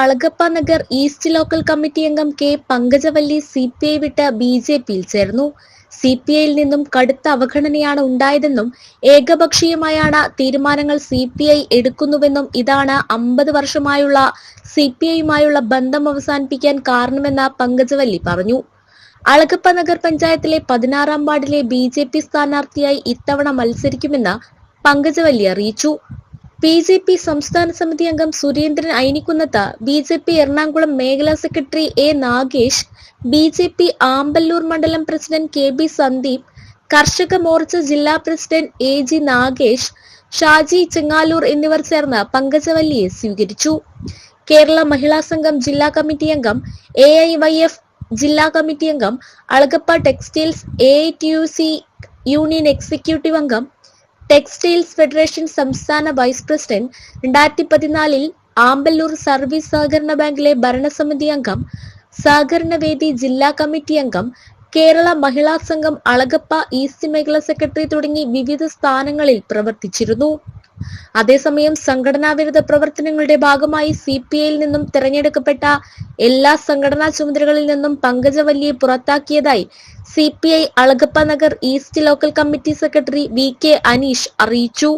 Alagappa Nagar east local committee അംഗം K Pankajavalli C P I വിട്ട് B J പിയിൽ ചേർന്നു. സി പി ഐയിൽ നിന്നും കടുത്ത അവഗണനയാണ് ഉണ്ടായതെന്നും ഏകപക്ഷീയമായാണ് തീരുമാനങ്ങൾ സി പി ഐ എടുക്കുന്നുവെന്നും ഇതാണ് അമ്പത് വർഷമായുള്ള സി പി ഐയുമായുള്ള ബന്ധം അവസാനിപ്പിക്കാൻ കാരണമെന്ന് പങ്കജവല്ലി പറഞ്ഞു. അളഗപ്പ നഗർ പഞ്ചായത്തിലെ പതിനാറാം വാർഡിലെ ബി ജെ പി സ്ഥാനാർത്ഥിയായി ഇത്തവണ മത്സരിക്കുമെന്ന് പങ്കജവല്ലി അറിയിച്ചു. ബി ജെ പി സംസ്ഥാന സമിതി അംഗം Surendran Ainikkunnath B J P Ernakulam മേഖലാ secretary A Nagesh B J P Amballur മണ്ഡലം president K B Sandeep Karshaka Morcha ജില്ലാ president A G Nagesh Shaji Chengaloor എന്നിവർ ചേർന്ന് പങ്കജവല്ലിയെ സ്വീകരിച്ചു. കേരള മഹിളാ സംഘം ജില്ലാ കമ്മിറ്റി അംഗം എ ഐ വൈ എഫ് ജില്ലാ കമ്മിറ്റി അംഗം Alagappa textiles A T U C union executive അംഗം ടെക്സ്റ്റൈൽസ് ഫെഡറേഷൻ സംസ്ഥാന വൈസ് പ്രസിഡന്റ് രണ്ടായിരത്തി പതിനാലിൽ ആമ്പല്ലൂർ സർവീസ് സഹകരണ ബാങ്കിലെ ഭരണസമിതി അംഗം സഹകരണ വേദി ജില്ലാ കമ്മിറ്റി അംഗം കേരള മഹിളാ സംഘം അളഗപ്പ ഈസ്റ്റ് മേഖല സെക്രട്ടറി തുടങ്ങി വിവിധ സ്ഥാനങ്ങളിൽ പ്രവർത്തിച്ചിരുന്നു. അതേസമയം സംഘടനാ വിരുദ്ധ പ്രവർത്തനങ്ങളുടെ ഭാഗമായി സി പി ഐയിൽ നിന്നും തിരഞ്ഞെടുക്കപ്പെട്ട എല്ലാ സംഘടനാ ചുമതലകളിൽ നിന്നും പങ്കജവല്ലിയെ പുറത്താക്കിയതായി C P I Alagappa Nagar east local committee secretary V K Aneesh അറിയിച്ചു.